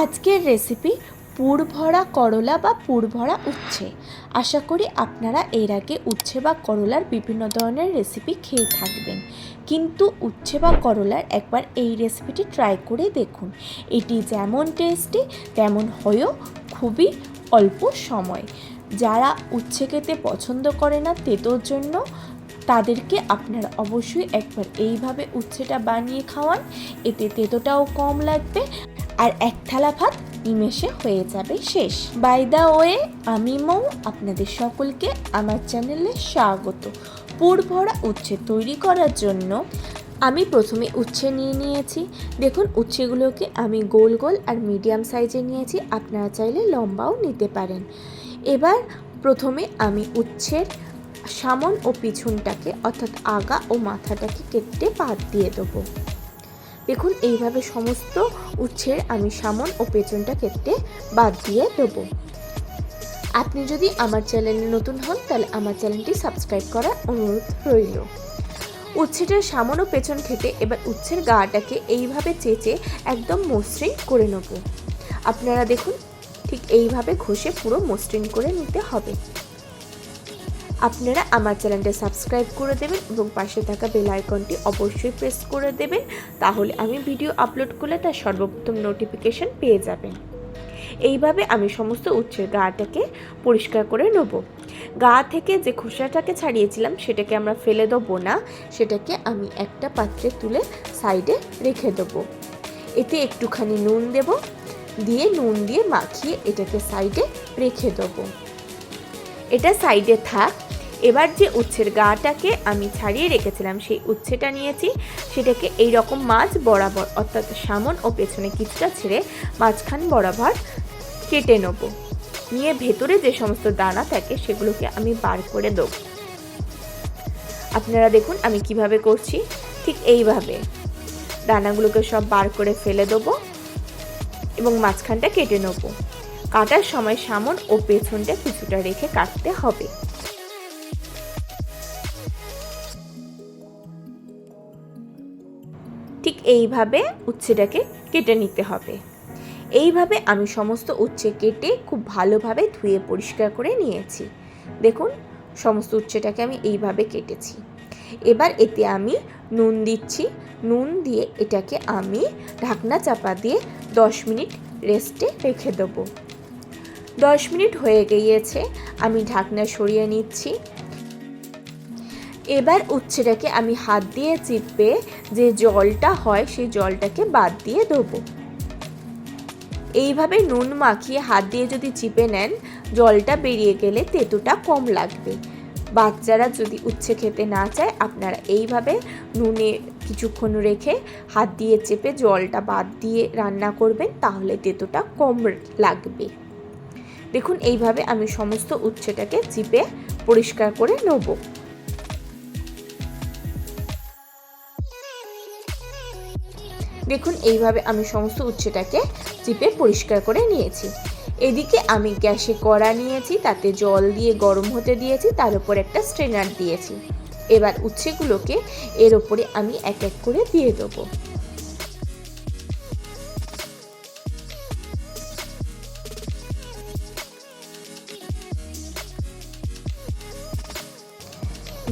আজকের রেসিপি পুর ভরা করলা বা পুর ভরা উচ্ছে। আশা করি আপনারা এর আগে উচ্ছে বা করলার বিভিন্ন ধরনের রেসিপি খেয়ে থাকবেন। কিন্তু উচ্ছে বা করলার একবার এই রেসিপিটি ট্রাই করে দেখুন। এটি যেমন টেস্টি তেমন হয়েও খুবই অল্প সময়। যারা উচ্ছে খেতে পছন্দ করে না তেতোর জন্য, তাদেরকে আপনারা অবশ্যই একবার এইভাবে উচ্ছেটা বানিয়ে খাওয়ান। এতে তেতোটাও কম লাগবে আর এক থালা ভাত নিমেষে হয়ে যাবে শেষ। বাই দা ওয়ে আমি মৌ, আপনাদের সকলকে আমার চ্যানেলে স্বাগত। পুর ভরা উচ্ছে তৈরি করার জন্য আমি প্রথমে উচ্ছে নিয়ে নিয়েছি। দেখুন, উচ্ছেগুলোকে আমি গোল গোল আর মিডিয়াম সাইজে নিয়েছি। আপনারা চাইলে লম্বাও নিতে পারেন। এবার প্রথমে আমি উচ্ছের সামন ও পিছনটাকে, অর্থাৎ আগা ও মাথাটাকে কেটে বাদ দিয়ে দেবো। দেখুন, এইভাবে সমস্ত উচ্ছের আমি সামন ও পেছনটা কেটে বাদ দিয়ে দেবো। আপনি যদি আমার চ্যানেলে নতুন হন, তাহলে আমার চ্যানেলটি সাবস্ক্রাইব করার অনুরোধ রইল। উচ্ছেটার সামন ও পেছন খেতে এবার উচ্ছের গাটাকে এইভাবে চেঁচে একদম মসৃণ করে নেব। আপনারা দেখুন, ঠিক এইভাবে ঘষে পুরো মসৃণ করে নিতে হবে। আপনারা আমার চ্যানেলটা সাবস্ক্রাইব করে দেবেন এবং পাশে থাকা বেল আইকনটি অবশ্যই প্রেস করে দেবেন, তাহলে আমি ভিডিও আপলোড করলে তার সর্বপ্রথম নোটিফিকেশন পেয়ে যাবেন। এইভাবে আমি সমস্ত উচ্ছের গাটাকে পরিষ্কার করে নেব। গা থেকে যে খোসাটাকে ছাড়িয়েছিলাম, সেটাকে আমরা ফেলে দেবো না, সেটাকে আমি একটা পাত্রে তুলে সাইডে রেখে দেবো। এতে একটুখানি নুন দেব, দিয়ে নুন দিয়ে মাখিয়ে এটাকে সাইডে রেখে দেবো। এটা সাইডে থাক। এবার যে উচ্ছের গাটাকে আমি ছাড়িয়ে রেখেছিলাম, সেই উচ্ছেটা নিয়েছি। সেটাকে এই রকম মাছ বরাবর, অর্থাৎ সামন ও পেছনে কিছুটা ছেড়ে মাঝখান বরাবর কেটে নেব। নিয়ে ভেতরে যে সমস্ত দানা থাকে, সেগুলোকে আমি বার করে দেব। আপনারা দেখুন আমি কীভাবে করছি। ঠিক এইভাবে দানাগুলোকে সব বার করে ফেলে দেবো এবং মাঝখানটা কেটে নেব। কাটার সময় সামন ও পেছনটা কিছুটা রেখে কাটতে হবে। ঠিক এইভাবে উচ্ছেটাকে কেটে নিতে হবে। এইভাবে আমি সমস্ত উচ্ছে কেটে খুব ভালোভাবে ধুয়ে পরিষ্কার করে নিয়েছি। দেখুন, সমস্ত উচ্ছেটাকে আমি এইভাবে কেটেছি। এবার এতে আমি নুন দিচ্ছি। নুন দিয়ে এটাকে আমি ঢাকনা চাপা দিয়ে দশ মিনিট রেস্টে রেখে দেবো। দশ মিনিট হয়ে গিয়েছে, আমি ঢাকনা সরিয়ে নিচ্ছি। এবার উচ্ছেটাকে আমি হাত দিয়ে চিপে যে জলটা হয়, সেই জলটাকে বাদ দিয়ে দেবো। এইভাবে নুন মাখিয়ে হাত দিয়ে যদি চিপে নেন, জলটা বেরিয়ে গেলে তেঁতুটা কম লাগবে। বাচ্চারা যদি উচ্ছে খেতে না চায়, আপনারা এইভাবে নুনে কিছুক্ষণ রেখে হাত দিয়ে চেপে জলটা বাদ দিয়ে রান্না করবেন, তাহলে তেঁতুটা কম লাগবে। দেখুন, এইভাবে আমি সমস্ত উচ্ছেটাকে চিপে পরিষ্কার করে নেব। দেখুন, এইভাবে আমি সমস্ত উচ্ছেটাকে চিপে পরিষ্কার করে নিয়েছি। এদিকে আমি গ্যাসে কড়া নিয়েছি, তাতে জল দিয়ে গরম হতে দিয়েছি, তার উপর একটা স্ট্রেনার দিয়েছি। এবার উচ্ছেগুলোকে এর ওপরে আমি এক এক করে দিয়ে দেবো।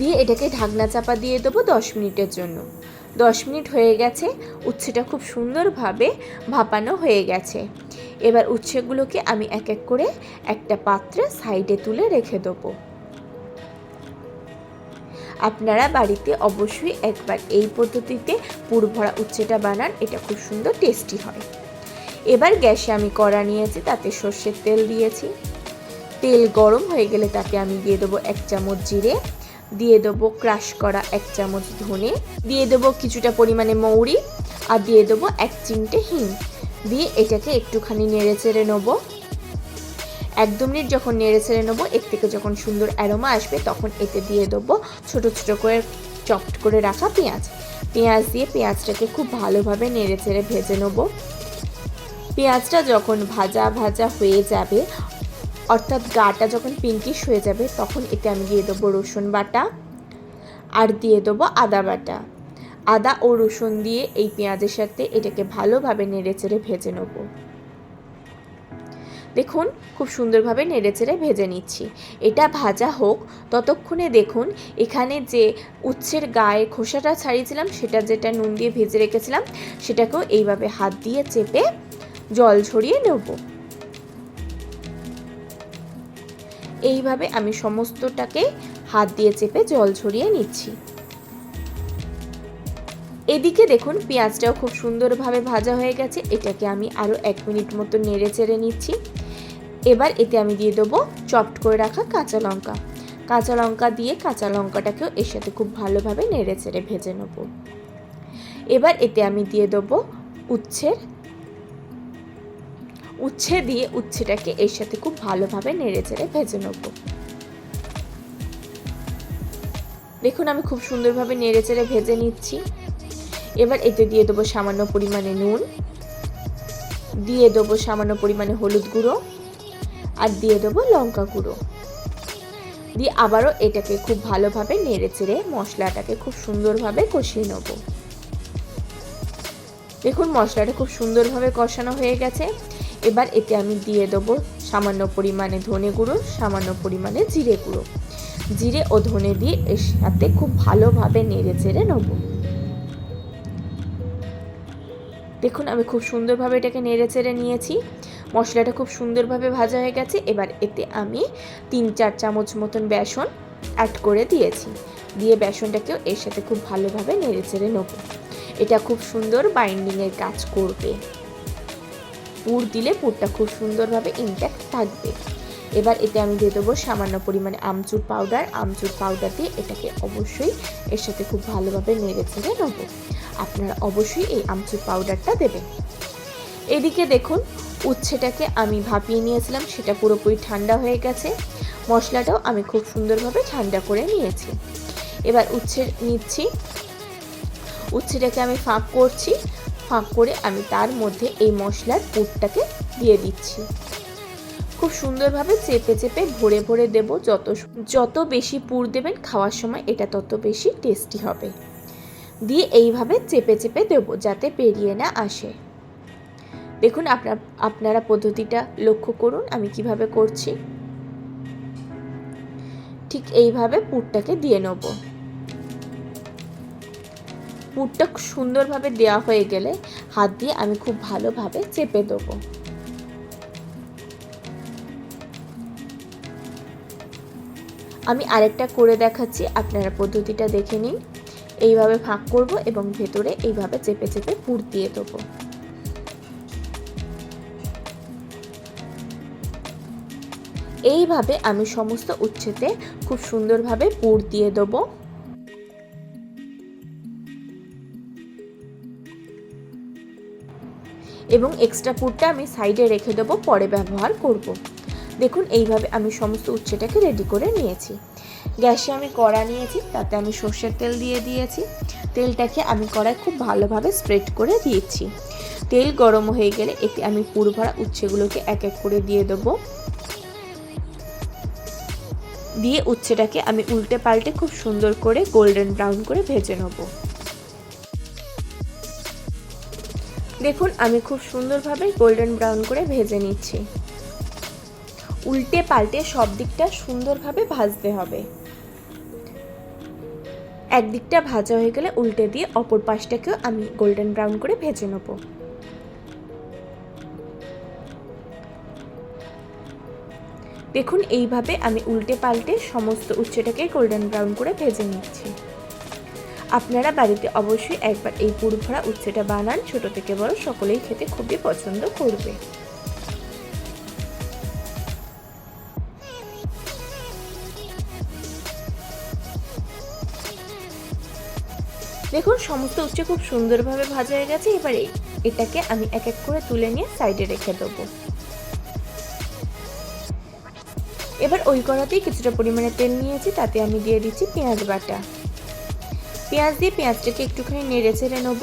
দিয়ে এটাকে ঢাকনা চাপা দিয়ে দেবো দশ মিনিটের জন্য। দশ মিনিট হয়ে গেছে, উচ্ছেটা খুব সুন্দরভাবে ভাপানো হয়ে গেছে। এবার উচ্ছেগুলোকে আমি এক এক করে একটা পাত্রে সাইডে তুলে রেখে দেবো। আপনারা বাড়িতে অবশ্যই একবার এই পদ্ধতিতে পুর ভরা উচ্ছেটা বানান, এটা খুব সুন্দর টেস্টি হয়। এবার গ্যাসে আমি কড়া নিয়েছি, তাতে সর্ষের তেল দিয়েছি। তেল গরম হয়ে গেলে তাতে আমি দিয়ে দেবো এক চামচ জিরে দিয়ে দেবো ক্রাশ করা এক চামচ ধনে, দিয়ে দেবো কিছুটা পরিমাণে মৌরি আর দিয়ে দেবো এক চিমটে হিং। দিয়ে এটাকে একটুখানি নেড়ে চেড়ে নেব। এক দু মিনিট যখন নেড়ে ছেড়ে নেব, এর থেকে যখন সুন্দর অ্যারোমা আসবে, তখন এতে দিয়ে দেবো ছোট ছোট করে চপট করে রাখা পেঁয়াজ। পেঁয়াজ দিয়ে পেঁয়াজটাকে খুব ভালোভাবে নেড়ে চেড়ে ভেজে নেব। পেঁয়াজটা যখন ভাজা ভাজা হয়ে যাবে অর্থাৎ গাটা যখন পিঙ্কিশ হয়ে যাবে, তখন এতে আমি দিয়ে দেবো রসুন বাটা আর দিয়ে দেবো আদা বাটা। আদা ও রসুন দিয়ে এই পেঁয়াজের সাথে এটাকে ভালোভাবে নেড়ে চেড়ে ভেজে নেব। দেখুন, খুব সুন্দরভাবে নেড়েচেড়ে ভেজে নিচ্ছি। এটা ভাজা হোক, ততক্ষণে দেখুন, এখানে যে উচ্ছের গায়ে খোসাটা ছাড়িয়েছিলাম, সেটা যেটা নুন দিয়ে ভেজে রেখেছিলাম, সেটাকেও এইভাবে হাত দিয়ে চেপে জল ঝরিয়ে নেব। এইভাবে আমি সমস্তটাকে হাত দিয়ে চেপে জল ঝরিয়ে নিচ্ছি। এদিকে দেখুন, পেঁয়াজটাও খুব সুন্দরভাবে ভাজা হয়ে গেছে। এটাকে আমি আরও এক মিনিট মতো নেড়ে চেড়ে নিচ্ছি। এবার এতে আমি দিয়ে দেবো চপড করে রাখা কাঁচা লঙ্কা। কাঁচা লঙ্কা দিয়ে কাঁচা লঙ্কাটাকেও এর সাথে খুব ভালোভাবে নেড়ে চেড়ে ভেজে নেব। এবার এতে আমি দিয়ে দেবো উচ্ছের উচ্ছে দিয়ে উচ্ছেটাকে এর সাথে খুব ভালোভাবে নেড়ে চেড়ে ভেজে নেব। দেখুন, আমি খুব সুন্দরভাবে নেড়ে চেড়ে ভেজে নিচ্ছি। এবার এতে দিয়ে দেবো সামান্য পরিমাণে নুন, দিয়ে দেবো সামান্য পরিমাণে হলুদ গুঁড়ো, আর দিয়ে দেবো লঙ্কা গুঁড়ো। দিয়ে আবারও এটাকে খুব ভালোভাবে নেড়ে চেড়ে মশলাটাকে খুব সুন্দরভাবে কষিয়ে নেব। দেখুন, মশলাটা খুব সুন্দরভাবে কষানো হয়ে গেছে। এবার এতে আমি দিয়ে দেবো সামান্য পরিমাণে ধনে গুঁড়ো, সামান্য পরিমাণে জিরে গুঁড়ো। জিরে ও ধনে দিয়ে এর সাথে খুব ভালোভাবে নেড়ে চেড়ে নেব। দেখুন, আমি খুব সুন্দরভাবে এটাকে নেড়ে চেড়ে নিয়েছি। মশলাটা খুব সুন্দরভাবে ভাজা হয়ে গেছে। এবার এতে আমি তিন, চার চামচ মতন বেসন অ্যাড করে দিয়েছি। দিয়ে বেসনটাকেও এর সাথে খুব ভালোভাবে নেড়ে চেড়ে নেব। এটা খুব সুন্দর বাইন্ডিংয়ের কাজ করবে। পুর দিলে পুরটা খুব সুন্দরভাবে ইনট্যাক্ট থাকবে। এবার এতে আমি দিয়ে দেবো সামান্য পরিমাণে আমচুর পাউডার আমচুর পাউডার দিয়ে এটাকে অবশ্যই এর সাথে খুব ভালোভাবে নেড়ে চেড়ে নেব। আপনারা অবশ্যই এই আমচুর পাউডারটা দেবেন। এদিকে দেখুন, উচ্ছেটাকে আমি ভাপিয়ে নিয়েছিলাম, সেটা পুরোপুরি ঠান্ডা হয়ে গেছে। মশলাটাও আমি খুব সুন্দরভাবে ঠান্ডা করে নিয়েছি। এবার উচ্ছে নিচ্ছি। উচ্ছেটাকে আমি ফাঁক করছি। ফাঁক করে আমি তার মধ্যে এই মশলার পুরটাকে দিয়ে দিচ্ছি। খুব সুন্দরভাবে চেপে চেপে ভরে ভরে দেব। যত যত বেশি পুর দেবেন খাওয়ার সময় এটা তত বেশি টেস্টি হবে। দিয়ে এইভাবে চেপে চেপে দেবো যাতে পেরিয়ে না আসে। দেখুন আপনার, আপনারা পদ্ধতিটা লক্ষ্য করুন আমি কীভাবে করছি। ঠিক এইভাবে পুরটাকে দিয়ে নেব। পুরটা সুন্দরভাবে দেওয়া হয়ে গেলে হাত দিয়ে আমি খুব ভালোভাবে চেপে দেবো। আমি আরেকটা করে দেখাচ্ছি, আপনারা পদ্ধতিটা দেখে নিন। এইভাবে ফাঁক করব এবং ভেতরে এইভাবে চেপে চেপে পুর দিয়ে দেবো। এইভাবে আমি সমস্ত উচ্ছেতে খুব সুন্দরভাবে পুর দিয়ে দেবো। এবং এক্সট্রা পুরটা আমি সাইডে রেখে দেবো, পরে ব্যবহার করব। দেখুন, এইভাবে আমি সমস্ত উচ্ছেটাকে রেডি করে নিয়েছি। গ্যাসে আমি কড়া নিয়েছি, তাতে আমি সর্ষের তেল দিয়ে দিয়েছি। তেলটাকে আমি কড়ায় খুব ভালোভাবে স্প্রেড করে দিয়েছি। তেল গরম হয়ে গেলে এতে আমি পুর ভরা উচ্ছেগুলোকে এক এক করে দিয়ে দেবো। দিয়ে উচ্ছেটাকে আমি উল্টে পাল্টে খুব সুন্দর করে গোল্ডেন ব্রাউন করে ভেজে নেব। দেখুন, আমি খুব সুন্দরভাবে গোল্ডেন ব্রাউন করে ভেজে নিচ্ছি। উল্টে পাল্টে সব দিকটা সুন্দরভাবে ভাজতে হবে। একদিকটা ভাজা হয়ে গেলে উল্টে দিয়ে অপর পাশটাকেও আমি গোল্ডেন ব্রাউন করে ভেজে নেব। দেখুন, এইভাবে আমি উল্টে পাল্টে সমস্ত উচ্ছেটাকে গোল্ডেন ব্রাউন করে ভেজে নিচ্ছি। আপনারা বাড়িতে অবশ্যই একবার এই পুর ভরা উচ্ছেটা বানান। ছোট থেকে বড় সকলেই খেতে খুবই পছন্দ করবে। দেখুন, সমস্ত উচ্ছে খুব সুন্দরভাবে ভাজা হয়ে গেছে। এবারে এটাকে আমি এক এক করে তুলে নিয়ে সাইডে রেখে দেবো। এবার ওই কড়াতেই কিছুটা পরিমাণে তেল নিয়েছি, তাতে আমি দিয়ে দিচ্ছি পেঁয়াজ বাটা। পেঁয়াজ দিয়ে পেঁয়াজটাকে একটুখানি নেড়ে চেড়ে নেব।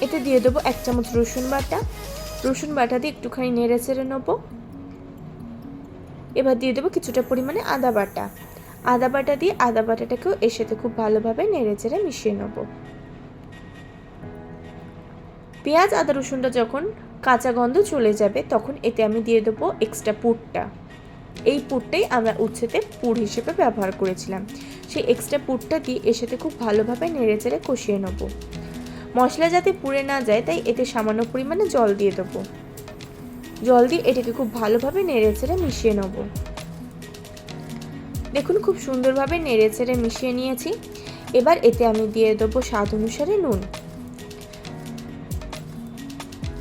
এতে দিয়ে দেবো এক চামচ রসুন বাটা। রসুন বাটা দিয়ে একটুখানি নেড়ে চেড়ে নেব। এবার দিয়ে দেবো কিছুটা পরিমাণে আদা বাটা। আদা বাটা দিয়ে আদা বাটাটাকেও এর সাথে খুব ভালোভাবে নেড়ে চেড়ে মিশিয়ে নেব। পেঁয়াজ, আদা, রসুনটা যখন কাঁচা গন্ধ চলে যাবে, তখন এতে আমি দিয়ে দেবো এক্সট্রা পুরটা। এই পুরটাই আমরা উচ্ছেতে পুর হিসেবে ব্যবহার করেছিলাম। সেই এক্সট্রা পুরটা দিয়ে এর সাথে খুব ভালোভাবে নেড়ে চেড়ে কষিয়ে নেব। মশলা যাতে পুড়ে না যায়, তাই এতে সামান্য পরিমাণে জল দিয়ে দেবো। জল দিয়ে এটাকে খুব ভালোভাবে নেড়ে চেড়ে মিশিয়ে নেব। দেখুন, খুব সুন্দরভাবে নেড়ে চেড়ে মিশিয়ে নিয়েছি। এবার এতে আমি দিয়ে দেবো স্বাদ অনুসারে নুন।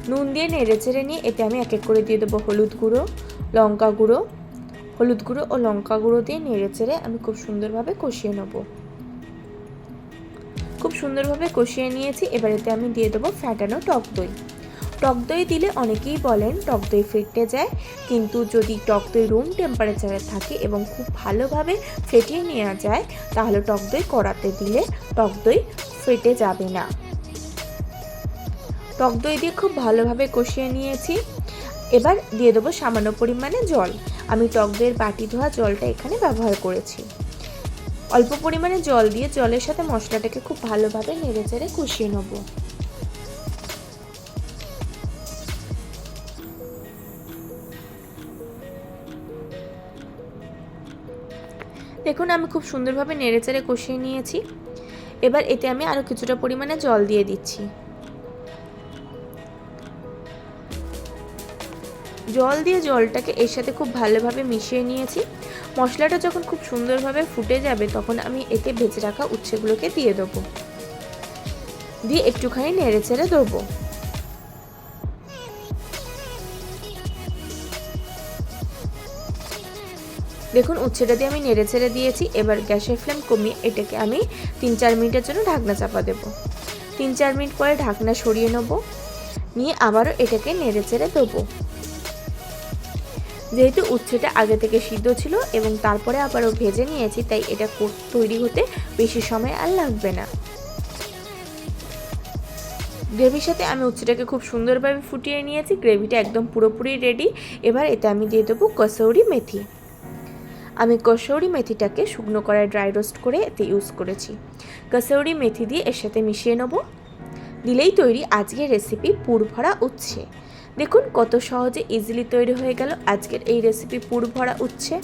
নুন দিয়ে নেড়ে চেড়ে নিয়ে এতে আমি এক এক করে দিয়ে দেবো হলুদ গুঁড়ো, লঙ্কা গুঁড়ো হলুদ গুঁড়ো ও লঙ্কা গুঁড়ো দিয়ে নেড়ে চেড়ে আমি খুব সুন্দরভাবে কষিয়ে নেব। খুব সুন্দরভাবে কষিয়ে নিয়েছি, এবার এতে আমি দিয়ে দেবো ফ্যাটানো টক দই। টক দই দিলে অনেকেই বলেন টক দই ফেটে যায়, কিন্তু যদি টক দই রুম টেম্পারেচারে থাকে এবং খুব ভালোভাবে ফেটিয়ে নেওয়া যায়, তাহলে টক দই কড়াতে দিলে টক দই ফেটে যাবে না। টক দই দিয়ে খুব ভালোভাবে কষিয়ে নিয়েছি। এবার দিয়ে দেবো সামান্য পরিমাণে জল। আমি টক দইয়ের বাটি ধোয়া জলটা এখানে ব্যবহার করেছি। অল্প পরিমাণে জল দিয়ে জলের সাথে মশলাটাকে খুব ভালোভাবে নেড়ে চেড়ে কষিয়ে নেব। দেখুন, আমি খুব সুন্দরভাবে নেড়েচেড়ে কষিয়ে নিয়েছি। এবার এতে আমি আরও কিছুটা পরিমাণে জল দিয়ে দিচ্ছি। জল দিয়ে জলটাকে এর সাথে খুব ভালোভাবে মিশিয়ে নিয়েছি। মশলাটা যখন খুব সুন্দরভাবে ফুটে যাবে, তখন আমি এতে ভেজে রাখা উচ্ছেগুলোকে দিয়ে দেবো। দিয়ে একটুখানি নেড়ে চেড়ে দেবো। দেখুন, উচ্ছেটা দিয়ে আমি নেড়ে ছেড়ে দিয়েছি। এবার গ্যাসের ফ্লেম কমিয়ে এটাকে আমি তিন চার মিনিটের জন্য ঢাকনা চাপা দেব। তিন চার মিনিট পরে ঢাকনা সরিয়ে নেব। নিয়ে আবারও এটাকে নেড়ে চেড়ে দেবো। যেহেতু উচ্ছেটা আগে থেকে সিদ্ধ ছিল এবং তারপরে আবারও ভেজে নিয়েছি, তাই এটা তৈরি হতে বেশি সময় আর লাগবে না। গ্রেভির সাথে আমি উচ্ছেটাকে খুব সুন্দরভাবে ফুটিয়ে নিয়েছি, গ্রেভিটা একদম পুরোপুরি রেডি এবার এতে আমি দিয়ে দেবো কসৌরি মেথি। আমি কসৌরি মেথিটাকে শুকনো করায় ড্রাই রোস্ট করে এতে ইউজ করেছি। কসৌরি মেথি দিয়ে এর সাথে মিশিয়ে নেব। দিলেই তৈরি আজকের রেসিপি পুর ভরা উচ্ছে। দেখুন কত সহজে ইজিলি তৈরি হয়ে গেল আজকের এই রেসিপি পুর ভরা উচ্ছে।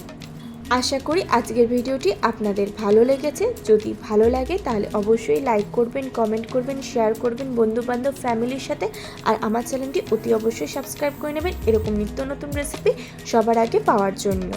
আশা করি আজকের ভিডিওটি আপনাদের ভালো লেগেছে। যদি ভালো লাগে তাহলে অবশ্যই লাইক করবেন কমেন্ট করবেন শেয়ার করবেন বন্ধুবান্ধব ফ্যামিলির সাথে। আর আমার চ্যানেলটি অতি অবশ্যই সাবস্ক্রাইব করে নেবেন। এরকম নিত্য নতুন রেসিপি সবার আগে পাওয়ার জন্য।